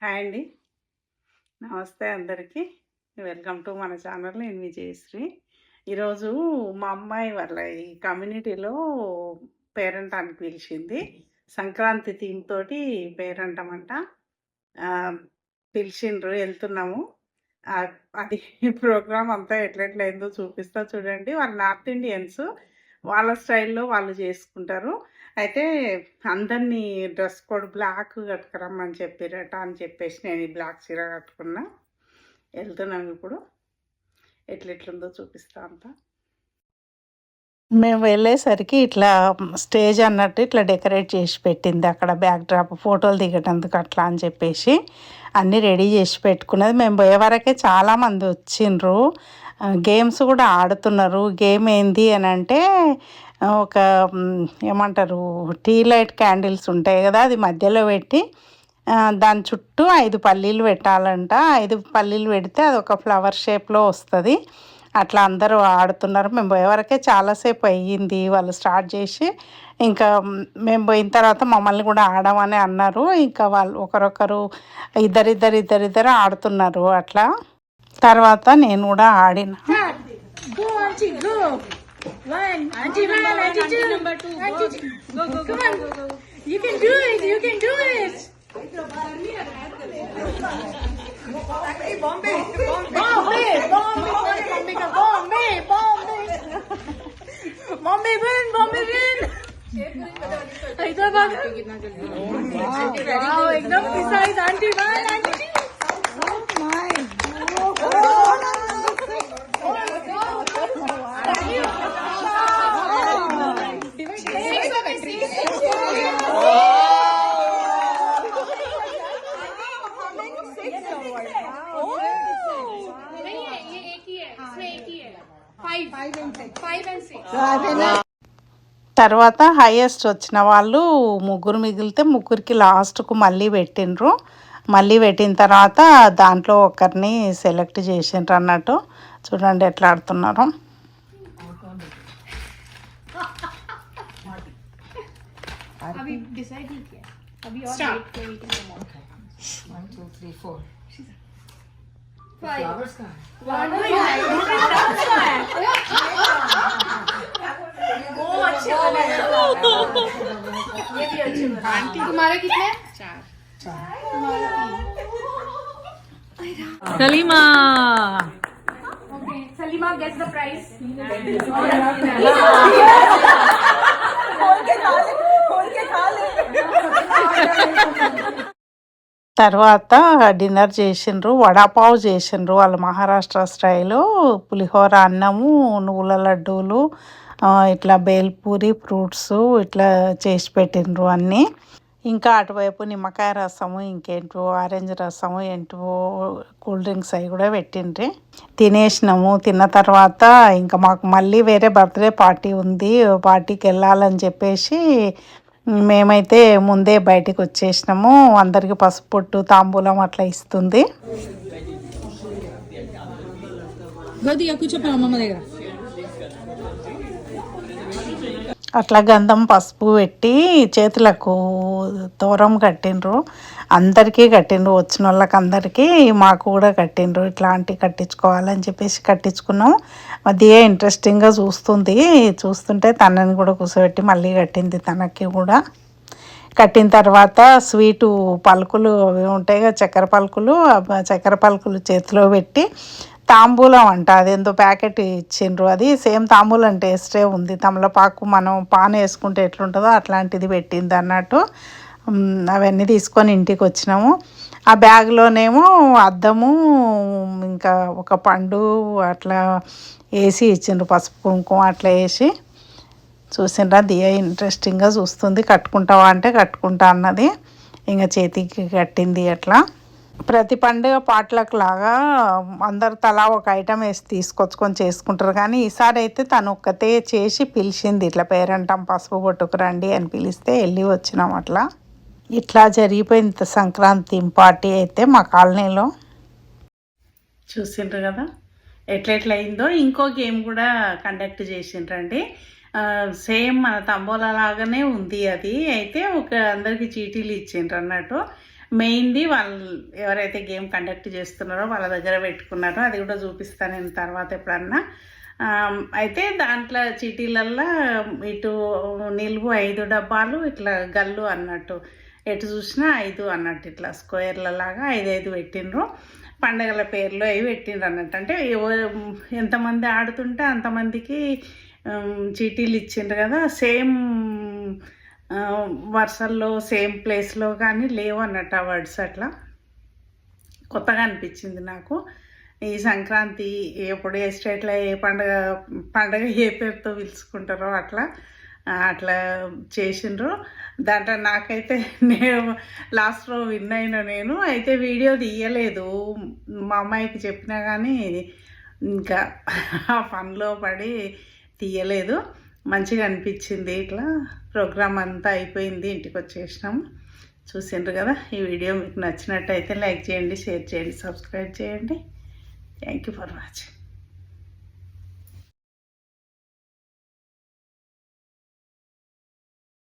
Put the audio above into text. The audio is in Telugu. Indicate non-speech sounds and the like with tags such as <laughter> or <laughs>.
హాయ్ అండి. నమస్తే అందరికీ. వెల్కమ్ టు మన ఛానల్. నేను విజయశ్రీ ఈరోజు మా అమ్మాయి వాళ్ళ ఈ కమ్యూనిటీలో పేరెంట్ అని పిలిచింది. సంక్రాంతి థీమ్ తోటి పేరెంట్ అమంట పిలిచిండ్రు వెళ్తున్నాము అది <laughs> ప్రోగ్రామ్ అంతా ఎట్లెట్లయిందో చూపిస్తా చూడండి. వాళ్ళు నార్త్ ఇండియన్స్. వాళ్ళ స్టైల్‌లో వాళ్ళు చేసుకుంటారు. అయితే అందరినీ డ్రెస్ కోడ్ బ్లాక్ కట్టుకురమ్మని చెప్పిరట అని చెప్పేసి నేను ఈ బ్లాక్ చీర కట్టుకున్నా. వెళ్తున్నాం ఇప్పుడు. ఎట్లెట్లుందో చూపిస్తా అంతా. మేము వెళ్ళేసరికి ఇట్లా స్టేజ్ అన్నట్టు ఇట్లా డెకరేట్ చేసి పెట్టింది. అక్కడ బ్యాక్ డ్రాప్ ఫోటోలు దిగటందుకు అట్లా అని చెప్పేసి అన్నీ రెడీ చేసి పెట్టుకున్నది. మేము పోయే వరకే చాలామంది వచ్చిండ్రు. గేమ్స్ కూడా ఆడుతున్నారు. గేమ్ ఏంది అని అంటే ఒక ఏమంటారు టీ లైట్ క్యాండిల్స్ ఉంటాయి కదా అది మధ్యలో పెట్టి దాని చుట్టూ ఐదు పల్లీలు పెట్టాలంట. ఐదు పల్లీలు పెడితే అది ఒక ఫ్లవర్ షేప్‌లో వస్తుంది అట్లా అందరూ ఆడుతున్నారు. మేము పోయేవరకే చాలాసేపు అయ్యింది. వాళ్ళు స్టార్ట్ చేసి ఇంకా మేము పోయిన తర్వాత మమ్మల్ని కూడా ఆడమని అన్నారు. ఇంకా వాళ్ళు ఒకరొకరు ఇద్దరిద్దరు, ఇద్దరిద్దరు ఆడుతున్నారు అట్లా. తర్వాత నేను కూడా ఆడిన. Go, auntie, go. One, auntie one, auntie two, number two, auntie two. Go, go, Come on. You can do it. You can do it. Bombay, Bombay, Bombay, Bombay, ka Bombay, Bombay. Bombay win, Bombay win. Hyderabad wow एकदम प्रिसाइज आंटी वन आंटी తర్వాత హైయెస్ట్ వచ్చిన వాళ్ళు ముగ్గురు మిగిలితే ముగ్గురికి లాస్ట్కు మళ్ళీ పెట్టినరు మళ్ళీ పెట్టిన తర్వాత దాంట్లో ఒకరిని సెలెక్ట్ చేసిండ్రు అన్నట్టు. చూడండి ఎట్లా ఆడుతున్నారు. 1 2 3 4 फ्लावर्स का वो अच्छे ये भी अच्छे आंटी तुम्हारे कितने? चार। चार Salima Salima guess the price खोल के खा ले खोल के खा ले। <laughs> తర్వాత డిన్నర్ చేసిండ్రు. వడాపావ్ చేసిండ్రు. వాళ్ళు మహారాష్ట్ర స్టైలు. పులిహోర అన్నము, నువ్వుల లడ్డూలు ఇట్లా బేల్పూరి, ఫ్రూట్స్ ఇట్లా చేసి పెట్టిండ్రు అన్నీ. ఇంకా అటువైపు నిమ్మకాయ రసము, ఇంకేంటివో ఆరెంజ్ రసము, ఏంటివో కూల్ డ్రింక్స్ అవి కూడా పెట్టిండ్రి. తినేసినాము. తిన్న తర్వాత ఇంకా మాకు మళ్ళీ వేరే బర్త్‌డే పార్టీ ఉంది. పార్టీకి వెళ్ళాలని చెప్పేసి మేమైతే ముందే బయటికి వచ్చేసినాము. అందరికి పసుపు పొట్టు, తాంబూలం అట్లా ఇస్తుంది. అట్లా గంధం పసుపు పెట్టి చేతులకు తోరం కట్టిండ్రు. అందరికీ కట్టిండ్రు. వచ్చిన వాళ్ళకి అందరికీ మాకు కూడా కట్టిండ్రు. ఇట్లాంటివి కట్టించుకోవాలని చెప్పేసి కట్టించుకున్నాం. మధ్య ఇంట్రెస్టింగ్‌గా చూస్తుంది. చూస్తుంటే తనని కూడా కూర్చోబెట్టి మళ్ళీ కట్టింది తనకి కూడా. కట్టిన తర్వాత స్వీటు పలుకులు అవి ఉంటాయి కదా చక్కెర పలుకులు. చక్కెర పలుకులు చేతిలో పెట్టి తాంబూలం అంట అదేందో ప్యాకెట్ ఇచ్చిండ్రు. అది సేమ్ తాంబూలం టేస్టే ఉంది. తమలపాకు మనం పాన్ వేసుకుంటే ఎట్లుంటుందో అట్లాంటిది పెట్టింది అన్నట్టు. అవన్నీ తీసుకొని ఇంటికి వచ్చినాము. ఆ బ్యాగ్‌లోనేమో అద్దము ఇంకా ఒక పండు అట్లా వేసి ఇచ్చిండ్రు. పసుపు, కుంకుమ అట్లా వేసి చూసిండ్రా దియ ఇంట్రెస్టింగ్‌గా చూస్తుంది. కట్టుకుంటావా అంటే కట్టుకుంటా అన్నది. ఇంకా చేతికి కట్టింది అట్లా. ప్రతి పండుగ పాటలకు లాగా అందరు తలా ఒక ఐటమ్ వేసి తీసుకొచ్చుకొని చేసుకుంటారు కానీ ఈసారి అయితే తను ఒక్కతే చేసి పిలిచింది. ఇట్లా పేరంటం పసుపు పట్టుకురండి అని పిలిస్తే వెళ్ళి వచ్చినాం అట్లా. ఇట్లా జరిగిపోయింది. సంక్రాంతి పార్టీ అయితే మా కాలనీలో. చూసిండ్రు కదా? ఎట్లెట్లా అయిందో ఇంకో గేమ్ కూడా కండక్ట్ చేసిండ్రండి సేమ్ మన తంబోలా లాగానే ఉంది అది. అయితే ఒక అందరికి చీటీలు ఇచ్చిండ్రు అన్నట్టు. మెయిన్ది వాళ్ళు ఎవరైతే గేమ్ కండక్ట్ చేస్తున్నారో వాళ్ళ దగ్గర పెట్టుకున్నారో అది కూడా చూపిస్తాను నేను తర్వాత ఎప్పుడన్నా. అయితే దాంట్లో చీటీలల్లో ఇటు నిలువు ఐదు డబ్బాలు ఇట్లా గల్లు అన్నట్టు. ఎటు చూసినా ఐదు అన్నట్టు ఇట్లా స్క్వేర్ల లాగా ఐదు ఐదు పెట్టిండ్రు. పండగల పేర్లు అవి పెట్టిండ్రు అన్నట్టు. అంటే ఎంతమంది ఆడుతుంటే అంతమందికి చీటీలు ఇచ్చిండ్రు కదా సేమ్ వరుసల్లో సేమ్ ప్లేస్లో కానీ లేవు అన్నట్టు ఆ వర్డ్స్ అట్లా. కొత్తగా అనిపించింది నాకు. ఈ సంక్రాంతి ఎప్పుడు ఏ స్టేట్లో ఏ పండగ పండగ ఏ పేరుతో పిలుచుకుంటారో అట్లా. అట్లా చేసిండ్రు. దాంట్లో నాకైతే <laughs> నేను లాస్ట్లో విన్ అయిన నేను. అయితే వీడియో తీయలేదు. మా అమ్మాయికి చెప్పినా కానీ ఇంకా ఆ పనిలో పడి తీయలేదు. మంచిగా అనిపించింది ఇట్లా. ప్రోగ్రామ్ అంతా అయిపోయింది. ఇంటికి వచ్చేసినాము చూసిండ్రు కదా ఈ వీడియో. మీకు నచ్చినట్టయితే లైక్ చేయండి షేర్ చేయండి సబ్స్క్రైబ్ చేయండి. Thank you for watching